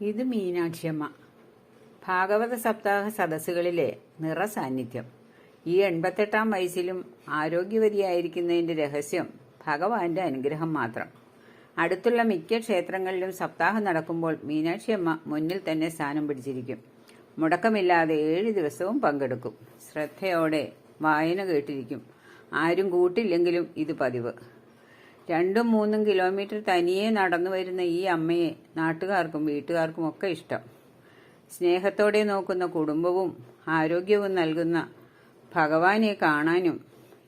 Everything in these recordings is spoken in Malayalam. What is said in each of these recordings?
ഇത് മീനാക്ഷിയമ്മ. ഭാഗവത സപ്താഹ സദസ്സുകളിലെ നിറസാന്നിധ്യം ഈ എൺപത്തെട്ടാം വയസ്സിലും ആരോഗ്യവതിയായിരിക്കുന്നതിന്റെ രഹസ്യം ഭഗവാന്റെ അനുഗ്രഹം മാത്രം. അടുത്തുള്ള മിക്ക ക്ഷേത്രങ്ങളിലും സപ്താഹം നടക്കുമ്പോൾ മീനാക്ഷിയമ്മ മുന്നിൽ തന്നെ സ്ഥാനം പിടിച്ചിരിക്കും. മുടക്കമില്ലാതെ ഏഴ് ദിവസവും പങ്കെടുക്കും. ശ്രദ്ധയോടെ വായന കേട്ടിരിക്കും. ആരും കൂട്ടില്ലെങ്കിലും ഇത് പതിവ്. രണ്ടും മൂന്നും കിലോമീറ്റർ തനിയെ നടന്നു വരുന്ന ഈ അമ്മയെ നാട്ടുകാർക്കും വീട്ടുകാർക്കും ഒക്കെ ഇഷ്ടം. സ്നേഹത്തോടെ നോക്കുന്ന കുടുംബവും ആരോഗ്യവും നൽകുന്ന ഭഗവാനെ കാണാനും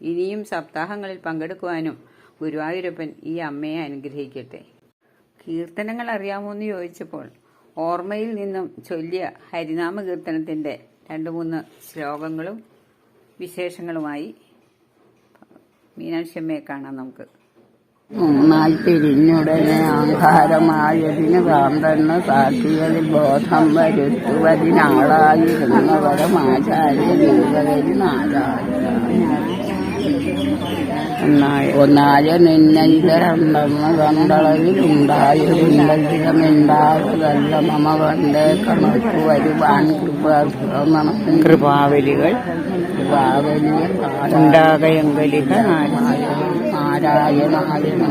ഇനിയും സപ്താഹങ്ങളിൽ പങ്കെടുക്കുവാനും ഗുരുവായൂരപ്പൻ ഈ അമ്മയെ അനുഗ്രഹിക്കട്ടെ. കീർത്തനങ്ങൾ അറിയാമോ എന്ന് ചോദിച്ചപ്പോൾ ഓർമ്മയിൽ നിന്നും ചൊല്ലിയ ഹരിനാമ കീർത്തനത്തിന്റെ രണ്ട് മൂന്ന് ശ്ലോകങ്ങളും വിശേഷങ്ങളുമായി മീനാക്ഷിയമ്മയെ കാണാം നമുക്ക്. മൂന്നായി പിരിഞ്ഞുടനെ അഹങ്കാരമായതിന് കാന്തന് സാക്ഷികളിൽ ബോധം വരുത്തുവതിനാളായിരുന്നവരും ആചാര്യ ദീപകരിൽ ഒന്നായ നിന്നെ ഇതരണ്ടെന്ന് കണ്ടളവിൽ ഉണ്ടായിരുന്നില്ല മമ കണ്ടേ കണക്ക് വരുവാൻ കൃപ കൃപാവലികൾ കൃപാവലിയ ഉണ്ടാകയങ്കലിക നാരായണ നമഃ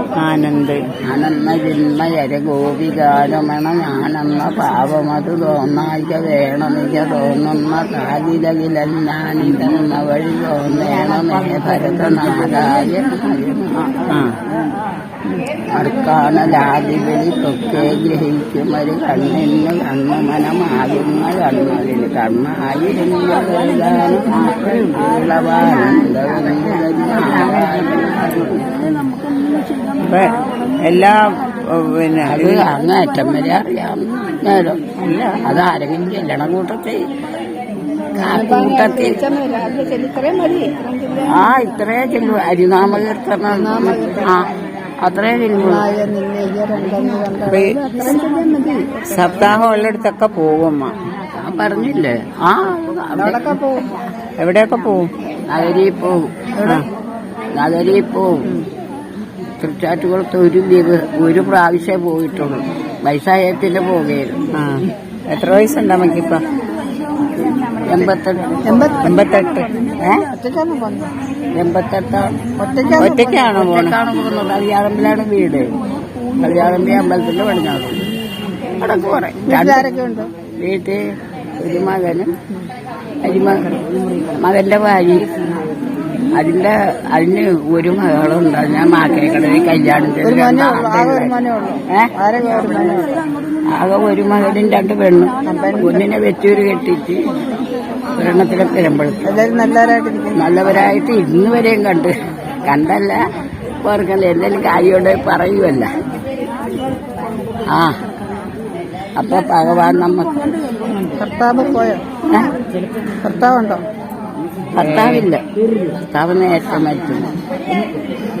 ആനന്ദ. അനന്ന ജന്മയര ഗോപികാരമണം ഞാനെന്ന പാപമത് തോന്നായിക വേണമിക തോന്നുന്ന കാലിലകിലൻ ഞാനിതെന്ന വഴി തോന്നേണമേ ഭരതനാരായണ. അർക്കാണലാദിബലി തൊക്കെ ഗ്രഹിക്കുമൊരു കണ്ണിന് കണ്ണു മനമാകുന്ന കണ്ണുകളിൽ കണ്ണായിരുന്നവരും എല്ലാ പിന്നെ അത് അങ്ങേറ്റം വരെ അറിയാം. നേരം ഇല്ല അതാരെങ്കിലും ചെല്ലണ കൂട്ടത്തിൽ. ആ കൂട്ടത്തിൽ. ആ ഇത്രേ ചെല്ലു. അരിനാമ കീർത്തനം ആ അത്രേ ചെല്ലു സപ്താഹം ഉള്ളിടത്തൊക്കെ പോകും പറഞ്ഞില്ലേ? ആ എവിടെയൊക്കെ പോവും? അതരി പോവും. അതരി പോവും. തൃച്ചാറ്റുകുളത്ത് ഒരു ഒരു പ്രാവശ്യമേ പോയിട്ടുള്ളൂ. വയസ്സായത്തിന് പോവുകയായിരുന്നു ആ. എത്ര വയസ്സുണ്ട് അമ്മയ്ക്കിപ്പൊ എൺപത്തെട്ട്. എൺപത്തെട്ട്. എൺപത്തെട്ട്. ഒറ്റയ്ക്കാണോ ഒറ്റയ്ക്കാണ് പോകുന്നത് കല്യാണത്തിലാണ് വീട്. കല്യാണമ്പി അമ്പലത്തിൽ പടിഞ്ഞാറ് അടക്ക് പറയാം വീട്ടിൽ ഒരു മകനും മകന്റെ ഭാര്യ അതിന്റെ അതിന് ഒരു മകളുണ്ട് ഞാൻ മാക്കേക്കടയിൽ കല്യാണം? ആകെ ഒരു മകനും രണ്ട് പെണ്ണും. ഒന്നിനെ വെച്ചൂര് കെട്ടിച്ച് ഒരെണ്ണത്തിലെ പെരുമ്പഴത്ത് നല്ലവരായിട്ട് ഇന്ന് വരെയും കണ്ട്. കണ്ടല്ല ഓർക്കല്ല എന്തെങ്കിലും കാര്യമുണ്ട് പറയുമല്ല ആ അപ്പൊ ഭഗവാൻ നമുക്ക് ഭർത്താവ് പോയോ? ഭർത്താവുണ്ടോ? ഭർത്താവില്ല. ഭർത്താവ് നേരത്തെ മരിച്ചു.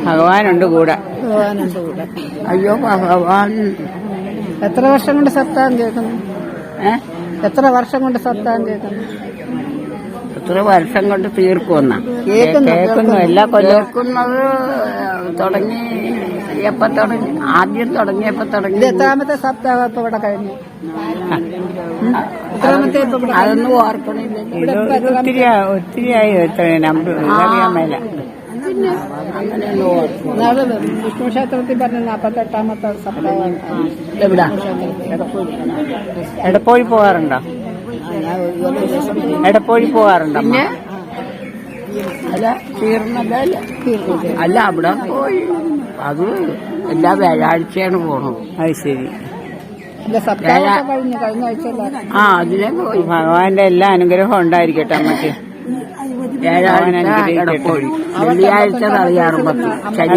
ഭഗവാനുണ്ട് കൂടെ. ഭഗവാനുണ്ട് കൂടെ. അയ്യോ ഭഗവാൻ. എത്ര വർഷം കൊണ്ട് സത്താൻ കേൾക്കുന്നു? എത്ര വർഷം കൊണ്ട് സത്താൻ കേൾക്കുന്നു? എത്ര വർഷം കൊണ്ട് തീർക്കുമെന്ന. കേൾക്കുന്നു എല്ലാ കൊല്ലവും. കേൾക്കുന്നത് തുടങ്ങി എപ്പോ തുടങ്ങി? ആദ്യം തുടങ്ങിയപ്പോ തുടങ്ങി. എത്രാമത്തെ സപ്താഹം ഇപ്പൊ ഇവിടെ കഴിഞ്ഞു? അതൊന്നും ഓർക്കണില്ല. ഒത്തിരി ഒത്തിരി ആയി എത്ര നമ്പർ അറിയാൻ മേല. നാളെ വിഷ്ണു ക്ഷേത്രത്തിൽ പറഞ്ഞ നാപ്പത്തെട്ടാമത്തെ സപ്താഹം. എവിടാ? എടപ്പോഴി പോകാറുണ്ടോ എടപ്പോഴി പോകാറുണ്ടോ അമ്മ? അല്ല തീർന്നതല്ല അല്ല? അവിടെ പോയി. അത് എല്ലാ വ്യാഴാഴ്ചയാണ് പോണത്. അത് ശരി. ആ അതിലെ പോയി. ഭഗവാന്റെ എല്ലാ അനുഗ്രഹവും ഉണ്ടായിരിക്കട്ടെ അമ്മയ്ക്ക്. വ്യാഴാഴ്ച വെള്ളിയാഴ്ച അറിയാറുമ്പത്തി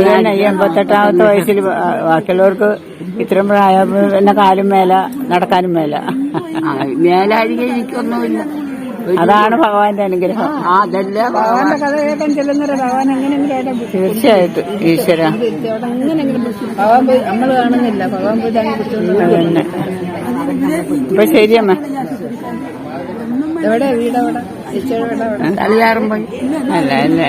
തന്നെ ഈ എൺപത്തെട്ടാമത്തെ വയസ്സിൽ ബാക്കിയുള്ളവർക്ക് ഇത്രയും പ്രായ പിന്നെ കാലും മേല നടക്കാനും മേല. മേലായിരിക്കും എനിക്കൊന്നുമില്ല. അതാണ് ഭഗവാന്റെ അനുഗ്രഹം. ആ അതല്ല ഭഗവാന്റെ കഥ കേൾക്കാൻ ചെല്ലുന്നവരെ ഭഗവാൻ എങ്ങനെയെങ്കിലും തീർച്ചയായിട്ടും ഈശ്വര. ഭഗവാൻ പോയി നമ്മൾ കാണുന്നില്ല. ഭഗവാൻ പോയി തന്നെ. ഇപ്പൊ ശരിയമ്മ എവിടെ? വീട് എവിടെ പോയി അല്ല അല്ല